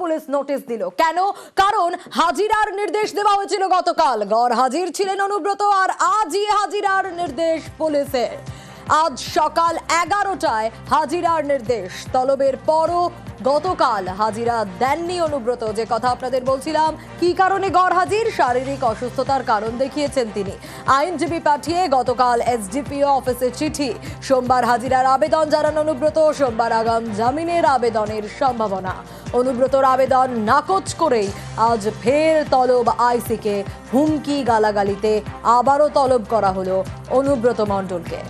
Police notice দিল। কেন? কারণ হাজিরার নির্দেশ দেওয়া হয়েছিল গতকাল। গড় হাজির ছিলেন অনুব্রত আর আজই হাজিরার নির্দেশ পুলিশের। আজ সকাল এগারোটায় হাজিরার নির্দেশ। তলবের পরও গতকাল হাজিরা দেননি অনুব্রত। যে কথা আপনাদের বলছিলাম, কি কারণে গড় হাজির? শারীরিক অসুস্থতার কারণ দেখিয়েছেন তিনি। আইনজীবী পাঠিয়ে গতকাল এসডিপিও অফিসে চিঠি। সোমবার হাজিরার আবেদন জানান অনুব্রত। সোমবার আগাম জামিনের আবেদনের সম্ভাবনা। অনুব্রতর আবেদন নাকচ করেই আজ ফের তলব আইসিকে হুমকি গালাগালিতে আবারও তলব করা হলো অনুব্রত মণ্ডলকে।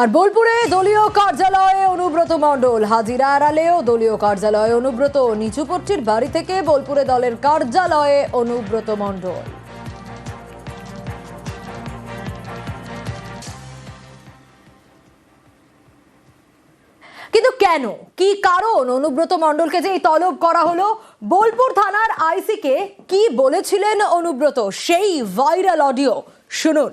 আর বোলপুরে দলীয় কার্যালয়ে অনুব্রত মণ্ডল হাজিরা এড়ালেও দলীয় কার্যালয়ে অনুব্রত নিচুপট্টির বাড়ি থেকে বোলপুরে দলের কার্যালয়ে অনুব্রত মণ্ডল। কেন? কি কারণ? অনুব্রত মণ্ডলকে যে তলব করা হলো বোলপুর থানার আইসিকে কি বলেছিলেন অনুব্রত? সেই ভাইরাল অডিও। শুনুন।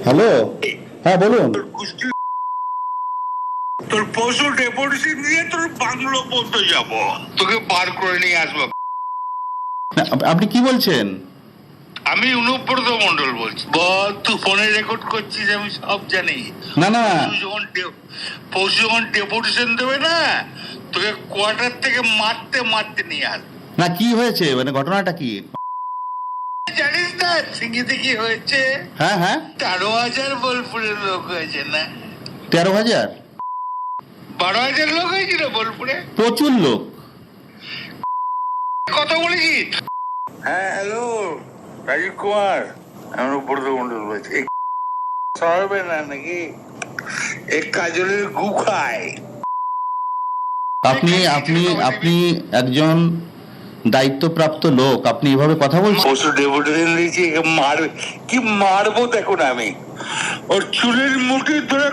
হ্যালো? হ্যাঁ বলুন। তোর পশু ডেপুটেশন নিয়ে তোর বাংলো পর্যন্ত যাব। তোকে বার করে নিয়ে আসব। আপনি কি বলছেন? আমি অনুব্রত মন্ডল বলছি। বল তুই ফোনে রেকর্ড করছিস আমি সব জানি। না না। যখন পশু যখন ডেপুটেশন দেবে না তোকে কোয়ার্টার থেকে মারতে মারতে নিয়ে আসবে না কি হয়েছে? মানে ঘটনাটা কি? জানিস না সিঙ্গিতে কি হয়েছে। হ্যাঁ হ্যাঁ। তেরো হাজার বোলপুরের লোক হয়েছে না। তেরো হাজার? বারো হাজার লোক হয়েছিল বোলপুরে? প্রচুর লোক। কথা বলেছিস হ্যাঁ হ্যালো। রাজীব কুমার আমি অনুব্রত মন্ডল বলছি এ সরবে না নাকি এক কাজলের গু খায় আপনি আপনি আপনি একজন দায়িত্বপ্রাপ্ত লোক আপনি এভাবে কথা বলছেন? পশু ডেপুটেশন দিয়েছি মারবে কি মারবো দেখুন আমি। ওর চুলের মুঠি ধরে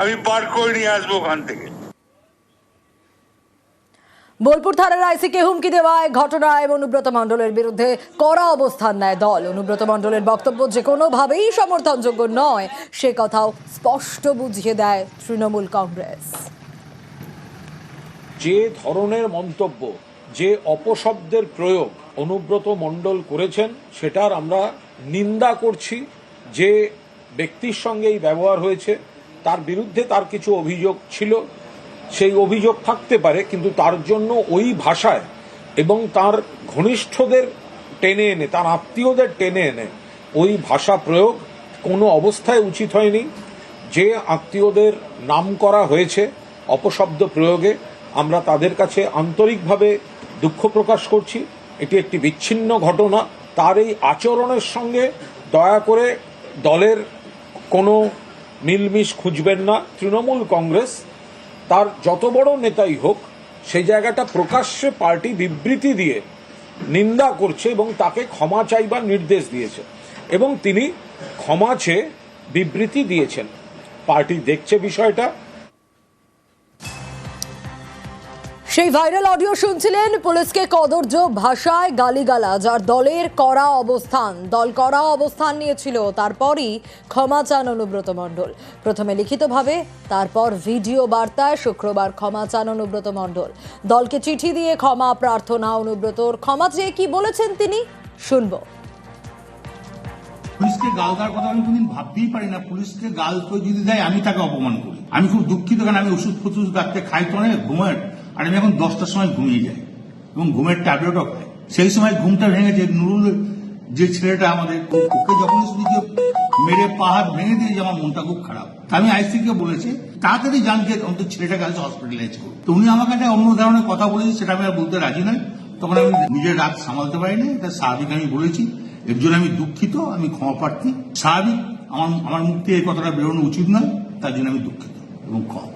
আমি বার করে নিয়ে আসব ওখান থেকে। বোলপুর থানার আইসিকে হুমকি দেওয়ায় ঘটনায় অনুব্রত মণ্ডলের বিরুদ্ধে কড়া অবস্থান নেয় দল। অনুব্রত মণ্ডলের বক্তব্য যে কোনোভাবেই সমর্থনযোগ্য নয়, সে কথাও স্পষ্ট বুঝিয়ে দেয় তৃণমূল কংগ্রেস। যে ধরনের মন্তব্য, যে অপশব্দের প্রয়োগ অনুব্রত মণ্ডল করেছেন, সেটার আমরা নিন্দা করছি। যে ব্যক্তির সঙ্গে এই ব্যবহার হয়েছে, তার বিরুদ্ধে তার কিছু অভিযোগ ছিল। সেই অভিযোগ থাকতে পারে, কিন্তু তার জন্য ওই ভাষায় এবং তার ঘনিষ্ঠদের টেনে এনে, তার আত্মীয়দের টেনে এনে ওই ভাষা প্রয়োগ কোনো অবস্থায় উচিত হয়নি। যে আত্মীয়দের নাম করা হয়েছে অপশব্দ প্রয়োগে, আমরা তাদের কাছে আন্তরিকভাবে দুঃখ প্রকাশ করছি। এটি একটি বিচ্ছিন্ন ঘটনা। তার এই আচরণের সঙ্গে দয়া করে দলের কোনো মিলমিশ খুঁজবেন না। তৃণমূল কংগ্রেস তার যত বড় নেতাই হোক, সেই জায়গাটা প্রকাশ্যে পার্টি বিবৃতি দিয়ে নিন্দা করছে এবং তাকে ক্ষমা চাইবার নির্দেশ দিয়েছে। এবং তিনি ক্ষমা চেয়ে বিবৃতি দিয়েছেন। পার্টি দেখছে বিষয়টা সেই ভাইরাল অডিও শুনছিলেন পুলিশকে কদর্য ভাষায় গালিগালাজ আর দলের কড়া অবস্থান। দল কড়া অবস্থান নিয়েছিল, তারপরই ক্ষমা চান অনুব্রত মণ্ডল। প্রথমে লিখিতভাবে, তারপর ভিডিও বার্তায় শুক্রবার ক্ষমা চান অনুব্রত মণ্ডল। দলকে চিঠি দিয়ে ক্ষমা প্রার্থনা অনুব্রতর। ক্ষমা চেয়ে কি বলেছেন তিনি? শুনব। পুলিশকে গাল দেওয়ার কথা আমি কোনদিন ভাবতেই পারি না। পুলিশকে গাল তো যদি দেয়, আমি তাকে অপমান করি। আমি খুব দুঃখিত, কারণ আমি ওষুধ ফষুধ রাখতে খাই, তো অনেক ঘুমের আর আমি এখন দশটার সময় ঘুমিয়ে যাই এবং ঘুমের ট্যাবলেটও খাই সেই সময় ঘুমটা ভেঙেছে নুরুল, যে ছেলেটা আমাদের ওকে যখন শুধু কেউ মেরে পাহাড় ভেঙে দিয়েছে, আমার মনটা খুব খারাপ। আমি আইসিকে বলেছি, তাড়াতাড়ি জানকে অন্তত ছেলেটাকে আজ হসপিটালাইজ করুন তো উনি আমাকে একটা অন্য ধরনের কথা বলেছে, সেটা আমি আর বলতে রাজি নই। তখন আমি নিজের রাগ সামালতে পারিনি, এটা স্বাভাবিক আমি বলেছি। এর জন্য আমি দুঃখিত, আমি ক্ষমা প্রার্থী। স্বাভাবিক, আমার আমার মুখ থেকে এই কথাটা বেরোনো উচিত নয়, তার জন্য আমি দুঃখিত এবং ক্ষমা